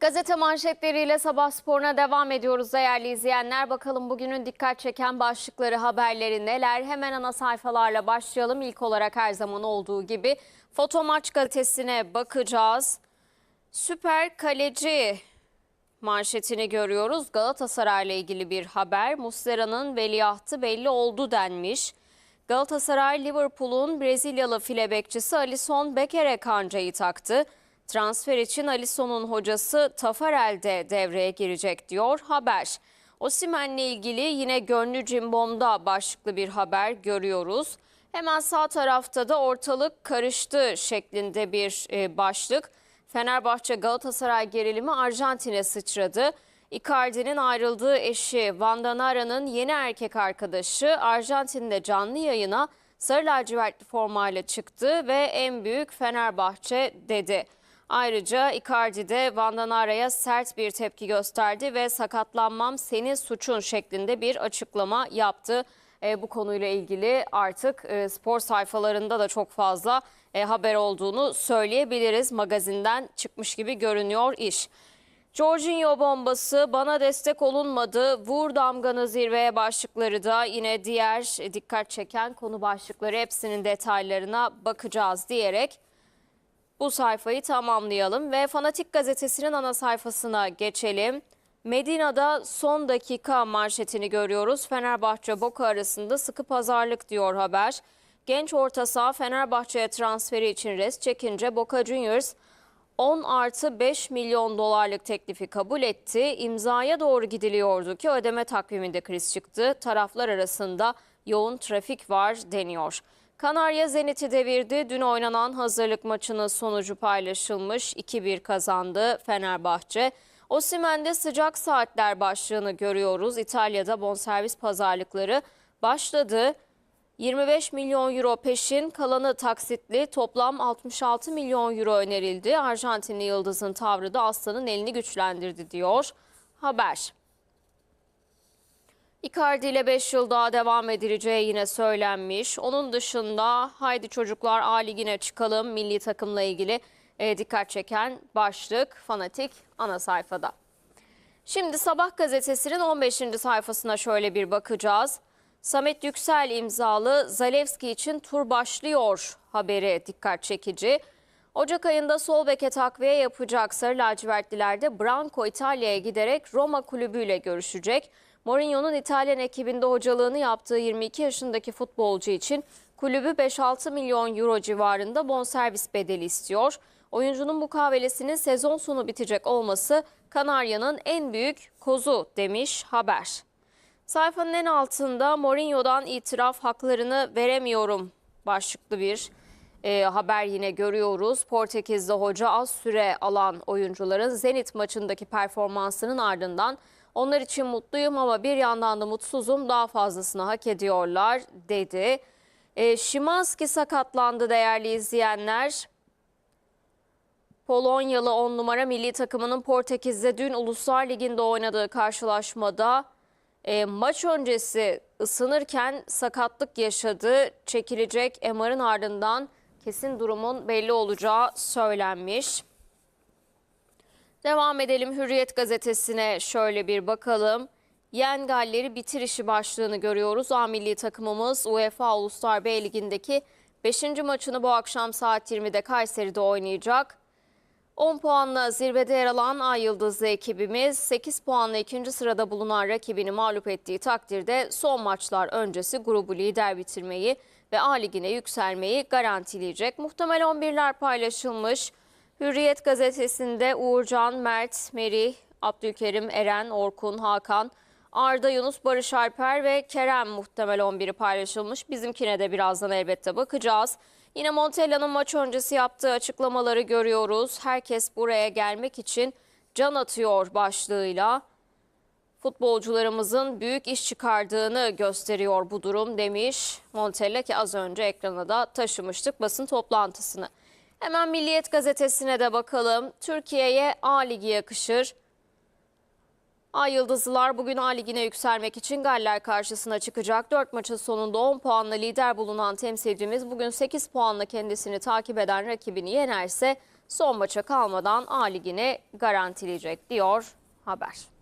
Gazete manşetleriyle sabah sporuna devam ediyoruz değerli izleyenler. Bakalım bugünün dikkat çeken başlıkları, haberleri neler? Hemen ana sayfalarla başlayalım. İlk olarak her zaman olduğu gibi Foto Maç gazetesine bakacağız. Süper kaleci manşetini görüyoruz. Galatasaray'la ilgili bir haber. Muslera'nın veliahtı belli oldu denmiş. Galatasaray Liverpool'un Brezilyalı file bekçisi Alisson Becker'e kancayı taktı. Transfer için Alisson'un hocası Tafarel de devreye girecek diyor haber. Osimhen'le ilgili yine gönlü cimbomda başlıklı bir haber görüyoruz. Hemen sağ tarafta da ortalık karıştı şeklinde bir e, başlık. Fenerbahçe Galatasaray gerilimi Arjantin'e sıçradı. Icardi'nin ayrıldığı eşi Vandanara'nın yeni erkek arkadaşı Arjantin'de canlı yayına sarı lacivertli formayla çıktı ve en büyük Fenerbahçe dedi. Ayrıca Icardi de Vandanara'ya sert bir tepki gösterdi ve sakatlanmam senin suçun şeklinde bir açıklama yaptı. E, bu konuyla ilgili artık e, spor sayfalarında da çok fazla e, haber olduğunu söyleyebiliriz. Magazinden çıkmış gibi görünüyor iş. Jorginho bombası bana destek olunmadı. Vur damganı zirveye başlıkları da yine diğer dikkat çeken konu başlıkları hepsinin detaylarına bakacağız diyerek bu sayfayı tamamlayalım ve Fanatik Gazetesi'nin ana sayfasına geçelim. Medina'da son dakika manşetini görüyoruz. Fenerbahçe Boca arasında sıkı pazarlık diyor haber. Genç orta saha Fenerbahçe'ye transferi için res çekince Boca Juniors 10 artı 5 milyon dolarlık teklifi kabul etti. İmzaya doğru gidiliyordu ki ödeme takviminde kriz çıktı. Taraflar arasında yoğun trafik var deniyor. Kanarya Zenit'i devirdi. Dün oynanan hazırlık maçının sonucu paylaşılmış. 2-1 kazandı Fenerbahçe. Osimhen'de sıcak saatler başlığını görüyoruz. İtalya'da bonservis pazarlıkları başladı. 25 milyon euro peşin, kalanı taksitli toplam 66 milyon euro önerildi. Arjantinli Yıldız'ın tavrı da Aslan'ın elini güçlendirdi diyor haber. Icardi ile 5 yıl daha devam edileceği yine söylenmiş. Onun dışında haydi çocuklar A Ligi'ne çıkalım milli takımla ilgili e, dikkat çeken başlık fanatik ana sayfada. Şimdi Sabah gazetesinin 15. sayfasına şöyle bir bakacağız. Samet Yüksel imzalı Zalewski için tur başlıyor haberi dikkat çekici. Ocak ayında sol beke takviye yapacak Sarı lacivertliler Branco İtalya'ya giderek Roma kulübüyle görüşecek. Mourinho'nun İtalyan ekibinde hocalığını yaptığı 22 yaşındaki futbolcu için kulübü 5-6 milyon euro civarında bonservis bedeli istiyor. Oyuncunun mukavelesinin sezon sonu bitecek olması Kanarya'nın en büyük kozu demiş haber. Sayfanın en altında Mourinho'dan itiraf haklarını veremiyorum başlıklı bir e, haber yine görüyoruz. Portekiz'de hoca az süre alan oyuncuların Zenit maçındaki performansının ardından onlar için mutluyum ama bir yandan da mutsuzum daha fazlasını hak ediyorlar dedi. E, Şimanski sakatlandı değerli izleyenler. Polonyalı 10 numara milli takımının Portekiz'de dün Uluslar Ligi'nde oynadığı karşılaşmada e, maç öncesi ısınırken sakatlık yaşadı. Çekilecek MR'ın ardından kesin durumun belli olacağı söylenmiş. Devam edelim Hürriyet gazetesine şöyle bir bakalım. Yen Galleri bitir işi başlığını görüyoruz. A milli takımımız UEFA Uluslar B Ligi'ndeki 5. maçını bu akşam saat 20'de Kayseri'de oynayacak. 10 puanla zirvede yer alan Ay Yıldızlı ekibimiz 8 puanla ikinci sırada bulunan rakibini mağlup ettiği takdirde son maçlar öncesi grubu lider bitirmeyi ve A Ligi'ne yükselmeyi garantileyecek. Muhtemel 11'ler paylaşılmış. Hürriyet gazetesinde Uğurcan, Mert, Merih, Abdülkerim, Eren, Orkun, Hakan, Arda, Yunus, Barış Alper ve Kerem muhtemel 11'i paylaşılmış. Bizimkine de birazdan elbette bakacağız. Yine Montella'nın maç öncesi yaptığı açıklamaları görüyoruz. Herkes buraya gelmek için can atıyor başlığıyla. Futbolcularımızın büyük iş çıkardığını gösteriyor bu durum demiş Montella ki az önce ekrana da taşımıştık basın toplantısını. Hemen Milliyet gazetesine de bakalım. Türkiye'ye A Ligi yakışır. Ay Yıldızlılar bugün A Ligi'ne yükselmek için Galler karşısına çıkacak. 4 maçın sonunda 10 puanla lider bulunan temsilcimiz bugün 8 puanla kendisini takip eden rakibini yenerse son maça kalmadan A ligini garantileyecek diyor haber.